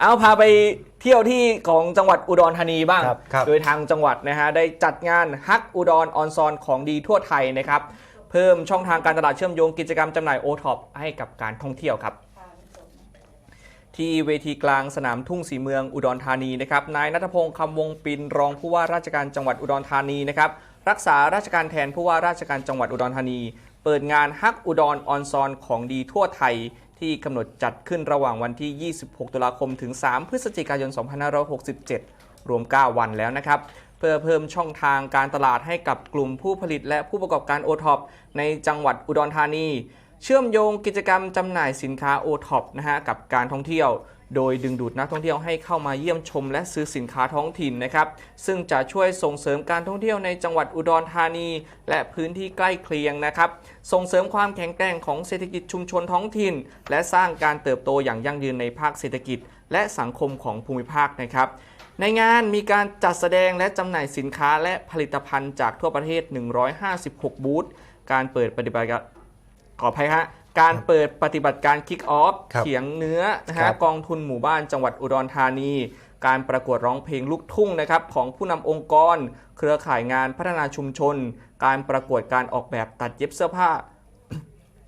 เอาพาไปเที่ยวที่ของจังหวัดอุดรธานีบ้าง ครับครับ โดยทางจังหวัดนะฮะได้จัดงานฮักอุดรออนซอนของดีทั่วไทยนะครับ เพิ่มช่องทางการตลาดเชื่อมโยงกิจกรรมจำหน่ายโอท็อปให้กับการท่องเที่ยวครับ ที่เวทีกลางสนามทุ่งสีเมืองอุดรธานีนะครับ นายนัทพงศ์คำวงปินรองผู้ว่าราชการจังหวัดอุดรธานีนะครับ รักษาราชการแทนผู้ว่าราชการจังหวัดอุดรธานี เปิดงานฮักอุดรออนซอนของดีทั่วไทย ที่กำหนดจัดขึ้นระหว่างวันที่ 26 ตุลาคม ถึง 3 พฤศจิกายน 2567 รวม 9 วันแล้วนะครับ เพื่อเพิ่มช่องทางการตลาดให้กับกลุ่มผู้ผลิตและผู้ประกอบการโอท็อปในจังหวัดอุดรธานี เชื่อมโยงกิจกรรมจำหน่ายสินค้าโอท็อปนะฮะกับการท่องเที่ยว โดยดึงดูดนักท่องเที่ยวให้เข้ามาเยี่ยมชมและซื้อสินค้าท้องถิ่นนะครับ ซึ่งจะช่วยส่งเสริมการท่องเที่ยวในจังหวัดอุดรธานี และพื้นที่ใกล้เคียงนะครับ ส่งเสริมความแข็งแกร่งของเศรษฐกิจชุมชนท้องถิ่น และสร้างการเติบโตอย่างยั่งยืนในภาคเศรษฐกิจ และสังคมของภูมิภาคนะครับในงานมีการจัดแสดงและจำหน่ายสินค้าและผลิตภัณฑ์จากทั่วประเทศ 156 บูธ การเปิดปฏิบัติการ ขออภัยฮะการเปิดปฏิบัติการคิกออฟครับเขียงเนื้อนะครัฮะบ กองทุนหมู่บ้านจังหวัดอุดรธานี การประกวดร้องเพลงลูกทุ่งนะครับของผู้นำองค์กร เครือข่ายงานพัฒนาชุมชน การประกวดการออกแบบตัดเย็บเสื้อผ้า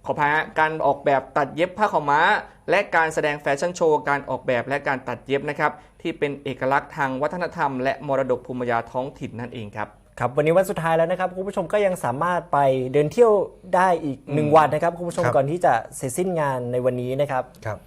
ขออภัยฮะการออกแบบตัดเย็บผ้าขาวม้า และการแสดงแฟชั่นโชว์ การออกแบบและการตัดเย็บนะครับที่เป็นเอกลักษณ์ทางวัฒนธรรม และมรดกภูมิปัญญาท้องถิ่นนั่นเองครับ ครับวันนี้วันสุดท้ายแล้วนะครับคุณผู้ชมก็ยังสามารถไปเดินเที่ยวได้อีกหนึ่งวันนะครับคุณผู้ชมครับ ก่อนที่จะเสร็จสิ้นงานในวันนี้นะครับ ครับ